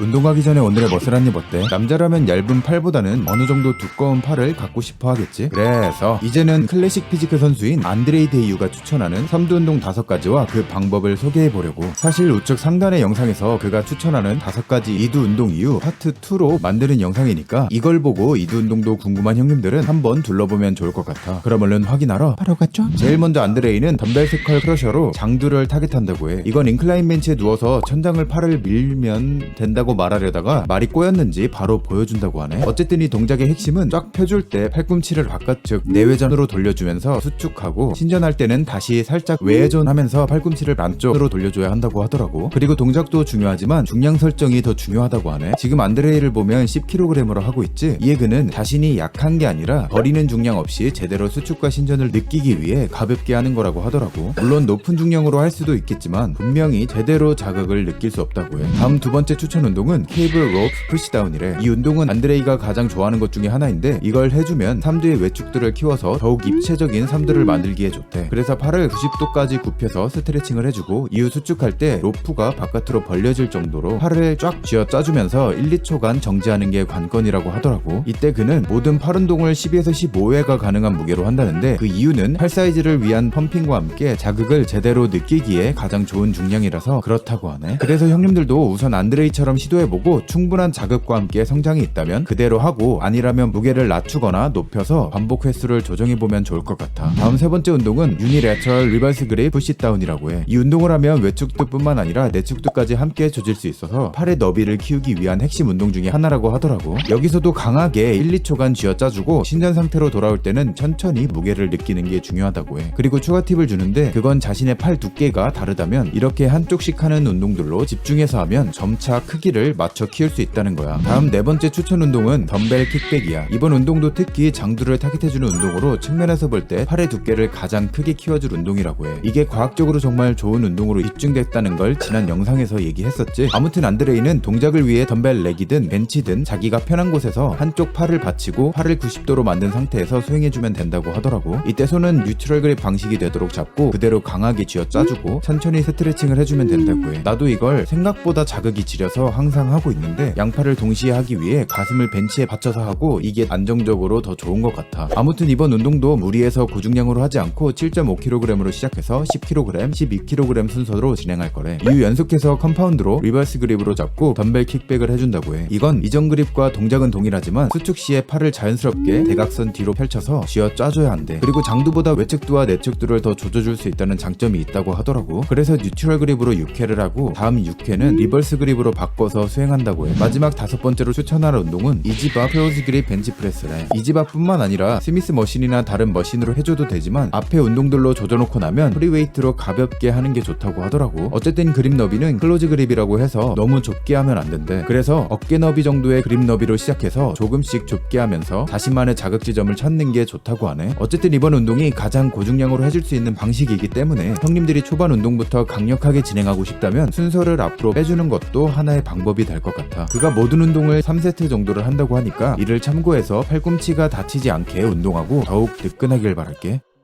운동하기 전에 오늘의 머슬 한입 어때? 남자라면 얇은 팔보다는 어느 정도 두꺼운 팔을 갖고 싶어 하겠지? 그래서 이제는 클래식 피지크 선수인 안드레이 데이유가 추천하는 삼두 운동 다섯 가지와 그 방법을 소개해 보려고. 사실 우측 상단의 영상에서 그가 추천하는 다섯 가지 이두 운동 이후 파트 2로 만드는 영상이니까 이걸 보고 이두 운동도 궁금한 형님들은 한번 둘러보면 좋을 것 같아. 그럼 얼른 확인하러 바로 갔죠? 제일 먼저 안드레이는 덤벨 스컬 크러셔로 장두를 타겟한다고 해. 이건 인클라인 벤치에 누워서 천장을 팔을 밀면 된다 고 말하려다가 말이 꼬였는지 바로 보여준다고 하네. 어쨌든 이 동작의 핵심은 쫙 펴줄 때 팔꿈치를 바깥쪽 내외전으로 돌려주면서 수축하고 신전할 때는 다시 살짝 외전하면서 팔꿈치를 안쪽으로 돌려줘야 한다고 하더라고. 그리고 동작도 중요하지만 중량 설정이 더 중요하다고 하네. 지금 안드레이를 보면 10kg으로 하고 있지. 이에 그는 자신이 약한 게 아니라 버리는 중량 없이 제대로 수축과 신전을 느끼기 위해 가볍게 하는 거라고 하더라고. 물론 높은 중량으로 할 수도 있겠지만 분명히 제대로 자극을 느낄 수 없다고 해. 다음 두 번째 추천 운동은 케이블 로프 푸시다운 이래. 이 운동은 안드레이가 가장 좋아하는 것 중에 하나인데 이걸 해주면 삼두의 외축들을 키워서 더욱 입체적인 삼두를 만들기에 좋대. 그래서 팔을 90도까지 굽혀서 스트레칭을 해주고 이후 수축할 때 로프가 바깥으로 벌려질 정도로 팔을 쫙 쥐어 짜주면서 1, 2초간 정지하는 게 관건이라고 하더라고. 이때 그는 모든 팔 운동을 12에서 15회가 가능한 무게로 한다는데 그 이유는 팔 사이즈를 위한 펌핑과 함께 자극을 제대로 느끼기에 가장 좋은 중량이라서 그렇다고 하네. 그래서 형님들도 우선 안드레이처럼 시도해보고 충분한 자극과 함께 성장이 있다면 그대로 하고 아니라면 무게를 낮추거나 높여서 반복 횟수를 조정해보면 좋을 것 같아. 다음 세 번째 운동은 유니레터럴 리버스 그립 푸시다운이라고 해. 이 운동을 하면 외축도뿐만 아니라 내축도까지 함께 조질 수 있어서 팔의 너비를 키우기 위한 핵심 운동 중에 하나라고 하더라고. 여기서도 강하게 1, 2초간 쥐어 짜주고 신전 상태로 돌아올 때는 천천히 무게를 느끼는 게 중요하다고 해. 그리고 추가 팁을 주는데 그건 자신의 팔 두께가 다르다면 이렇게 한쪽씩 하는 운동들로 집중해서 하면 점차 크기를 맞춰 키울 수 있다는 거야. 다음 네 번째 추천 운동은 덤벨 킥백이야. 이번 운동도 특히 장두를 타깃해주는 운동으로 측면에서 볼 때 팔의 두께를 가장 크게 키워줄 운동이라고 해. 이게 과학적으로 정말 좋은 운동으로 입증됐다는 걸 지난 영상에서 얘기했었지. 아무튼 안드레이는 동작을 위해 덤벨 렉이든 벤치든 자기가 편한 곳에서 한쪽 팔을 받치고 팔을 90도로 만든 상태에서 수행해주면 된다고 하더라고. 이때 손은 뉴트럴 그립 방식이 되도록 잡고 그대로 강하게 쥐어 짜주고 천천히 스트레칭을 해주면 된다고 해. 나도 이걸 생각보다 자극이 지려서 항상 하고 있는데 양팔을 동시에 하기 위해 가슴을 벤치에 받쳐서 하고 이게 안정적으로 더 좋은 것 같아. 아무튼 이번 운동도 무리해서 고중량으로 하지 않고 7.5kg으로 시작해서 10kg, 12kg 순서로 진행할 거래. 이후 연속해서 컴파운드로 리버스 그립으로 잡고 덤벨 킥백을 해준다고 해. 이건 이전 그립과 동작은 동일하지만 수축 시에 팔을 자연스럽게 대각선 뒤로 펼쳐서 쥐어 짜줘야 한대. 그리고 장두보다 외측두와 내측두를 더 조져줄 수 있다는 장점이 있다고 하더라고. 그래서 뉴트럴 그립으로 6회를 하고 다음 6회는 리버스 그립으로 바꿔서 수행한다고 해. 마지막 다섯 번째로 추천할 운동은 이지바 페어즈 그립 벤치프레스래. 이지바뿐만 아니라 스미스 머신이나 다른 머신으로 해줘도 되지만 앞에 운동들로 조져놓고 나면 프리웨이트로 가볍게 하는 게 좋다고 하더라고. 어쨌든 그립 너비는 클로즈 그립이라고 해서 너무 좁게 하면 안 된대. 그래서 어깨 너비 정도의 그립 너비로 시작해서 조금씩 좁게 하면서 자신만의 자극 지점을 찾는 게 좋다고 하네. 어쨌든 이번 운동이 가장 고중량으로 해줄 수 있는 방식이기 때문에 형님들이 초반 운동부터 강력하게 진행하고 싶다면 순서를 앞으로 빼주는 것도 하나의 방법이 될 것 같아. 그가 모든 운동을 3세트 정도를 한다고 하니까 이를 참고해서 팔꿈치가 다치지 않게 운동하고 더욱 뜨끈하길 바랄게.